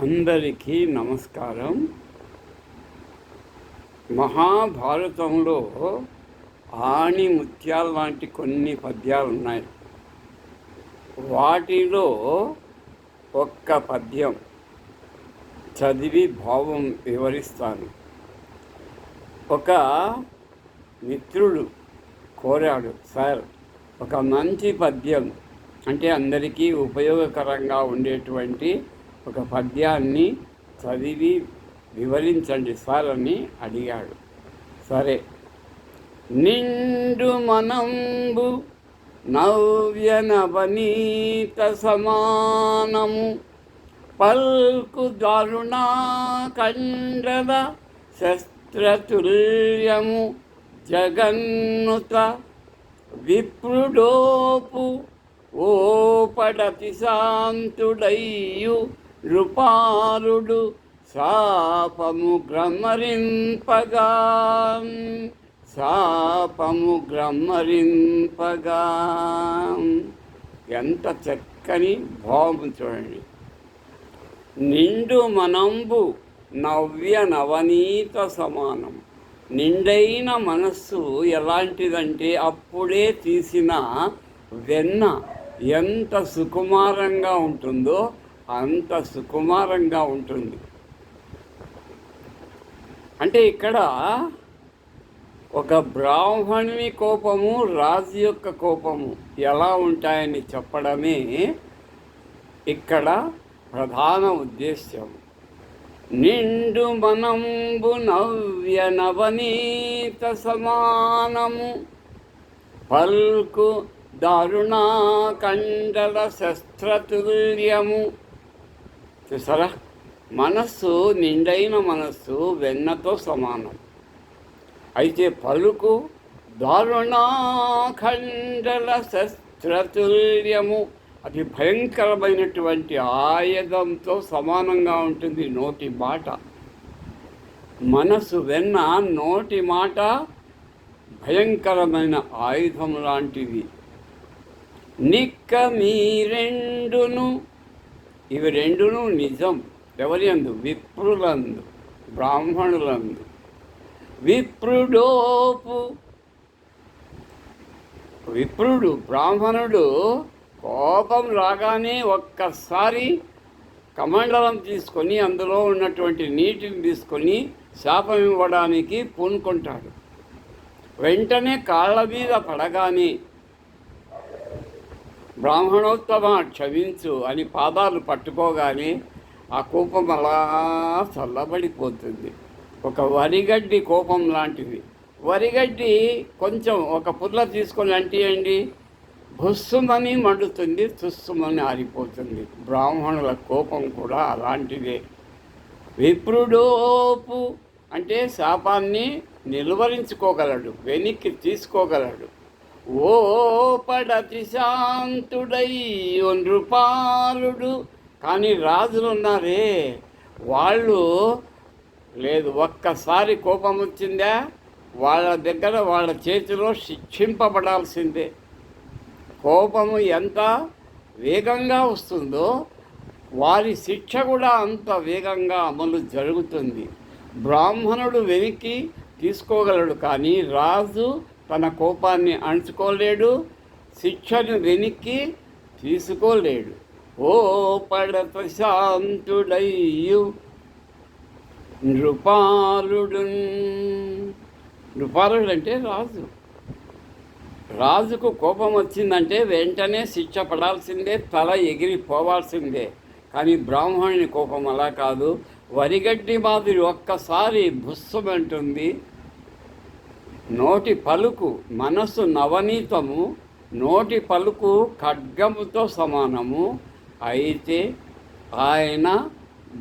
అందరికీ నమస్కారం. మహాభారతంలో ఆణి ముత్యాల లాంటి కొన్ని పద్యాలు ఉన్నాయి వాటిలో ఒక్క పద్యం చదివి భావం వివరిస్తాను. ఒక మిత్రుడు కోరాడు సార్ ఒక మంచి పద్యం అంటే అందరికీ ఉపయోగకరంగా ఉండేటువంటి ఒక పద్యాన్ని చదివి వివరించండి సార్ అని అడిగాడు. సరే. నిండు మనంబు నవ్యనవనీత సమానము. పల్కు దారుణా కండల శస్త్రతుల్యము జగన్నుత విప్రుడోపు ఓపడతి శాంతుడయ్యు నృపారుడు శాపము గ్రమరింపగా. శాపము గ్రమరింపగా. ఎంత చక్కని భావం చూడండి. నిండు మనంబు నవ్య నవనీత సమానం. నిండైన మనస్సు ఎలాంటిదంటే అప్పుడే తీసిన వెన్న ఎంత సుకుమారంగా ఉంటుందో అంత సుకుమారంగా ఉంటుంది. అంటే ఇక్కడ ఒక బ్రాహ్మణుని కోపము రాజు యొక్క కోపము ఎలా ఉంటాయని చెప్పడమే ఇక్కడ ప్రధాన ఉద్దేశ్యం. నిండు మనంబు నవ్య నవనీత సమానము. పల్కు దారుణా కండల శస్త్రతుల్యము. చూసారా? మనస్సు నిండైన మనస్సు వెన్నతో సమానం. అయితే పలుకు దారుణాఖండల శస్త్రతుల్యము అది భయంకరమైనటువంటి ఆయుధంతో సమానంగా ఉంటుంది నోటి మాట. మనసు వెన్న నోటి మాట భయంకరమైన ఆయుధం లాంటిది. నిక్క మీ రెండును ఇవి రెండును నిజం. ఎవరి అందు విప్రులందు బ్రాహ్మణులందు. విప్రుడోపు. విప్రుడు బ్రాహ్మణుడు కోపం రాగానే ఒక్కసారి కమండలం తీసుకొని అందులో ఉన్నటువంటి నీటిని తీసుకొని శాపం ఇవ్వడానికి పూనుకుంటాడు. వెంటనే కాళ్ళ మీద పడగానే బ్రాహ్మణోత్తమ క్షమించు అని పాదాలు పట్టుకోగానే ఆ కోపం అలా చల్లబడిపోతుంది. ఒక వరిగడ్డి కోపం లాంటిది. వరిగడ్డి కొంచెం ఒక పుల్ల తీసుకొని అంటియండి. భుస్సుమని మండుతుంది తుస్సుమని ఆరిపోతుంది. బ్రాహ్మణుల కోపం కూడా అలాంటిదే. విప్రుడోపు అంటే శాపాన్ని నిలువరించుకోగలడు వెనక్కి తీసుకోగలడు. ఓ పడతి శాంతుడై నృపాలుడు కానీ రాజులు ఉన్నారే. వాళ్ళు లేదు ఒక్కసారి కోపం వచ్చిందా? వాళ్ళ దగ్గర వాళ్ళ చేతిలో శిక్షింపబడాల్సిందే. కోపము ఎంత వేగంగా వస్తుందో వారి శిక్ష కూడా అంత వేగంగా అమలు జరుగుతుంది. బ్రాహ్మణుడు వెనక్కి తీసుకోగలడు కానీ రాజు తన కోపాన్ని అణుచుకోలేడు శిక్షను వెనక్కి తీసుకోలేడు. ఓ పడత శాంతుడయ్యు నృపాలుడు నృపాలుడు అంటే రాజు. రాజుకు కోపం వచ్చిందంటే వెంటనే శిక్ష పడాల్సిందే తల ఎగిరిపోవాల్సిందే. కానీ బ్రాహ్మణుని కోపం అలా కాదు. వరిగడ్డి మాదిరి ఒక్కసారి భుస్సమంటుంది నోటి పలుకు మనస్సు నవనీతము నోటి పలుకు ఖడ్గముతో సమానము. అయితే ఆయన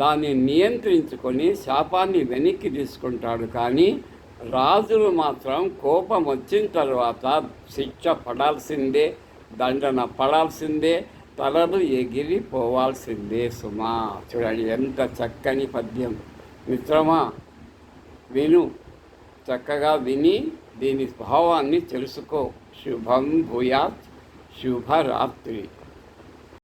దాన్ని నియంత్రించుకొని శాపాన్ని వెనక్కి తీసుకుంటాడు. కానీ రాజులు మాత్రం కోపం వచ్చిన తర్వాత శిక్ష పడాల్సిందే దండన పడాల్సిందే తలలు ఎగిరిపోవాల్సిందే సుమా. చూడండి ఎంత చక్కని పద్యం. మిత్రమా విను. చక్కగా విని దీని భావాన్ని తెలుసుకో శుభం భూయాత్ శుభరాత్రి